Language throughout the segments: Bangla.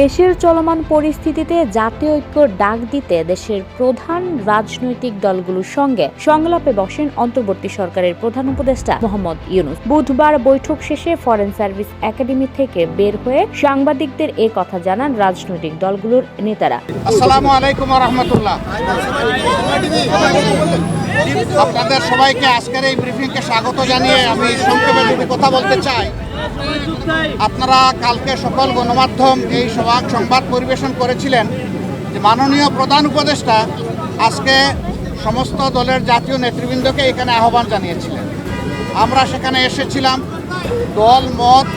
দেশের চলমান পরিস্থিতিতে জাতীয় ঐক্য ডাক দিতে দেশের প্রধান রাজনৈতিক দলগুলোর সঙ্গে সংলাপে বসেন অন্তর্বর্তী সরকারের প্রধান উপদেষ্টা মোহাম্মদ ইউনুস। বুধবার বৈঠক শেষে ফরেন সার্ভিস একাডেমি থেকে বের হয়ে সাংবাদিকদের এ কথা জানান রাজনৈতিক দলগুলোর নেতারা। আসসালামু আলাইকুম রহমতুল্লাহ। আপনাদের সবাইকে আজকের এই ব্রিফিংকে স্বাগত জানিয়ে আমি সংক্ষেপে দুটি কথা বলতে চাই। আপনারা কালকে সকল গণমাধ্যম এই সভা সংবাদ পরিবেশন করেছিলেন যে মাননীয় প্রধান উপদেষ্টা আজকে সমস্ত দলের জাতীয় নেতৃবৃন্দকে এখানে আহ্বান জানিয়েছিলেন। আমরা সেখানে এসেছিলাম। দল, মত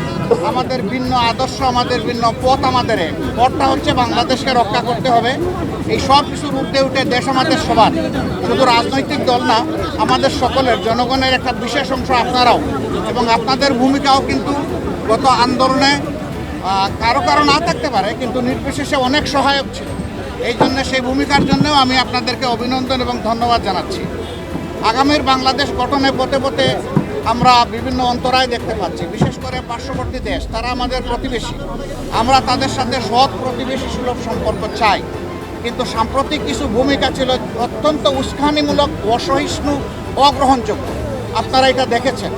আমাদের ভিন্ন আদর্শ, আমাদের ভিন্ন পথ আমাদের পথটা হচ্ছে বাংলাদেশকে রক্ষা করতে হবে। এই সব কিছুর উঠে উঠে দেশ আমাদের সবার। শুধু রাজনৈতিক দল না, আমাদের সকলের, জনগণের একটা বিশেষ অংশ আপনারাও। এবং আপনাদের ভূমিকাও কিন্তু গত আন্দোলনে কারও কারও না থাকতে পারে, কিন্তু নির্বিশেষে অনেক সহায়ক ছিল। এই জন্য সেই ভূমিকার জন্যও আমি আপনাদেরকে অভিনন্দন এবং ধন্যবাদ জানাচ্ছি। আগামীর বাংলাদেশ গঠনে পথে পথে আমরা বিভিন্ন অন্তরায় দেখতে পাচ্ছি, বিশেষ করে পার্শ্ববর্তী দেশ, তারা আমাদের প্রতিবেশী। আমরা তাদের সাথে সৎ প্রতিবেশী সুলভ সম্পর্ক চাই। কিন্তু সাম্প্রতিক কিছু ভূমিকা ছিল অত্যন্ত উস্কানিমূলক, অসহিষ্ণু, অগ্রহণযোগ্য। আপনারা এটা দেখেছেন।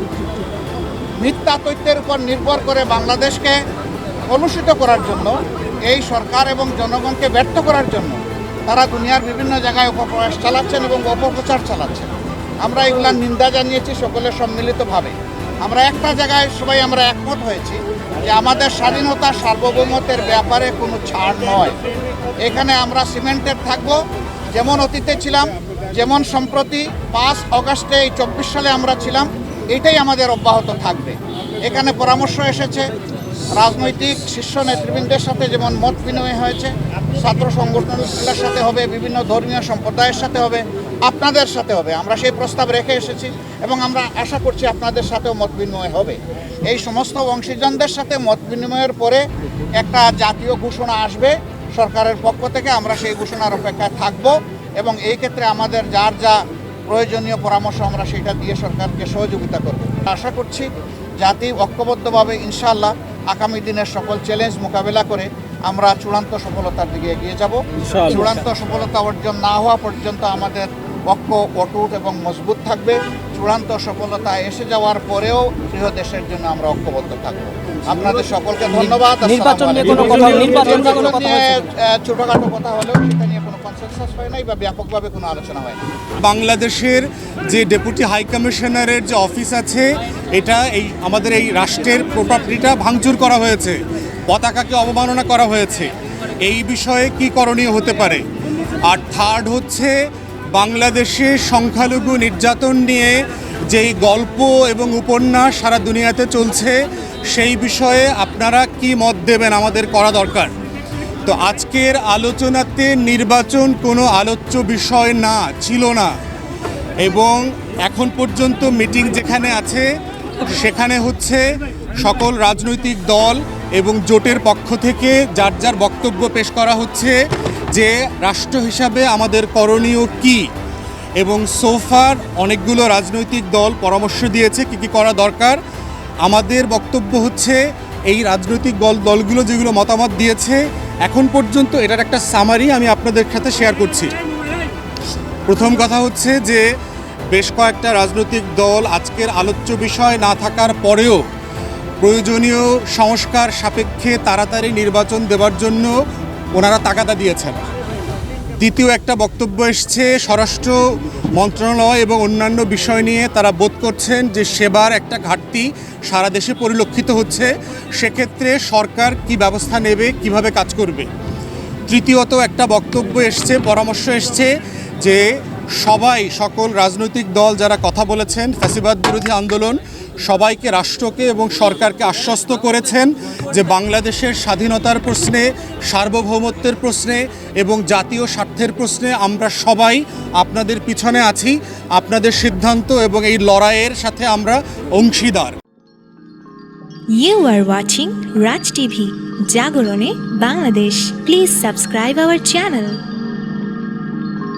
মিথ্যা তথ্যের উপর নির্ভর করে বাংলাদেশকে কলুষিত করার জন্য, এই সরকার এবং জনগণকে ব্যর্থ করার জন্য, তারা দুনিয়ার বিভিন্ন জায়গায় অপপ্রয়াস চালাচ্ছেন এবং অপপ্রচার চালাচ্ছেন। আমরা এগুলার নিন্দা জানিয়েছি সকলের সম্মিলিতভাবে। আমরা একটা জায়গায় সবাই আমরা একমত হয়েছি যে আমাদের স্বাধীনতা সার্বভৌমত্বের ব্যাপারে কোনো ছাড় নয়। এখানে আমরা সিমেন্টের থাকব, যেমন অতীতে ছিলাম, যেমন সম্প্রতি পাঁচ অগাস্টে এই চব্বিশ সালে আমরা ছিলাম, এটাই আমাদের অব্যাহত থাকবে। এখানে পরামর্শ এসেছে, রাজনৈতিক শীর্ষ নেতৃবৃন্দের সাথে যেমন মত বিনিময় হয়েছে, ছাত্র সংগঠনগুলোর সাথে হবে, বিভিন্ন ধর্মীয় সম্প্রদায়ের সাথে হবে আপনাদের সাথে হবে। আমরা সেই প্রস্তাব রেখে এসেছি এবং আমরা আশা করছি আপনাদের সাথেও মত বিনিময় হবে। এই সমস্ত অংশীজনদের সাথে মত বিনিময়ের পরে একটা জাতীয় ঘোষণা আসবে। সরকারের পক্ষ থেকে আমরা সেই ঘোষণার অপেক্ষায় থাকব এবং এই ক্ষেত্রে আমাদের যার যা প্রয়োজনীয় পরামর্শ আমরা সেটা দিয়ে সরকারকে সহযোগিতা করব। আশা করছি জাতি ঐক্যবদ্ধভাবে ইনশাআল্লাহ আগামী দিনের সকল চ্যালেঞ্জ মোকাবেলা করে আমরা চূড়ান্ত সফলতার দিকে এগিয়ে যাব। চূড়ান্ত সফলতা অর্জন না হওয়া পর্যন্ত আমাদের ঐক্য অটুট এবং মজবুত থাকবে। চূড়ান্ত সফলতা এসে যাওয়ার পরেও প্রিয় দেশের জন্য আমরা ঐক্যবদ্ধ থাকব। আপনাদের সকলকে ধন্যবাদ। কোনো কথা- নির্বাচন নিয়ে কোনো কথা নিয়ে, ছোটখাটো কথা হলেও সেটা নিয়ে কোনো কনসেনসাস হয় নাই বা ব্যাপকভাবে কোনো আলোচনা হয় না বাংলাদেশের যে ডেপুটি হাই কমিশনারের যে অফিস আছে এটা এই আমাদের এই রাষ্ট্রের প্রপার্টিটা ভাঙচুর করা হয়েছে। পতাকাকে অবমাননা করা হয়েছে। এই বিষয়ে কি করণীয় হতে পারে? আর থার্ড হচ্ছে বাংলাদেশে সংখ্যালঘু নির্যাতন নিয়ে যেই গল্প এবং উপন্যাস সারা দুনিয়াতে চলছে, সেই বিষয়ে আপনারা কি মত দেবেন? আমাদের করা দরকার। তো আজকের আলোচনাতে নির্বাচন কোনো আলোচ্য বিষয় না, ছিল না। এবং এখন পর্যন্ত মিটিং যেখানে আছে, সেখানে হচ্ছে সকল রাজনৈতিক দল এবং জোটের পক্ষ থেকে যার যার বক্তব্য পেশ করা হচ্ছে যে রাষ্ট্র হিসাবে আমাদের করণীয় কি? এবং সোফার অনেকগুলো রাজনৈতিক দল পরামর্শ দিয়েছে কী কী করা দরকার। আমাদের বক্তব্য হচ্ছে এই রাজনৈতিক দল, দলগুলো যেগুলো মতামত দিয়েছে, এখন পর্যন্ত এটার একটা সামারি আমি আপনাদের সাথে শেয়ার করছি। প্রথম কথা হচ্ছে যে বেশ কয়েকটা রাজনৈতিক দল আজকের আলোচ্য বিষয় না থাকার পরেও প্রয়োজনীয় সংস্কার সাপেক্ষে তাড়াতাড়ি নির্বাচন দেওয়ার জন্য ওনারা তাগাদা দিয়েছেন। দ্বিতীয় একটা বক্তব্য এসছে, স্বরাষ্ট্র মন্ত্রণালয় এবং অন্যান্য বিষয় নিয়ে তারা বোধ করছেন যে সেবার একটা ঘাটতি সারা দেশে পরিলক্ষিত হচ্ছে। সেক্ষেত্রে সরকার কি ব্যবস্থা নেবে, কীভাবে কাজ করবে? তৃতীয়ত একটা বক্তব্য এসছে, পরামর্শ এসছে যে সবাই, সকল রাজনৈতিক দল যারা কথা বলেছেন, ফ্যাসিবাদ বিরোধী আন্দোলন সবাইকে রাষ্ট্রকে এবং সরকারকে আশ্বস্ত করেছেন যে বাংলাদেশের স্বাধীনতার প্রশ্নে সার্বভৌমত্বের প্রশ্নে এবং জাতীয় স্বার্থের প্রশ্নে আমরা সবাই আপনাদের পিছনে আছি আপনাদের সিদ্ধান্ত এবং এই লড়াইয়ের সাথে আমরা অংশীদার you are watching Raj TV Jagorone, Bangladesh please subscribe our channel.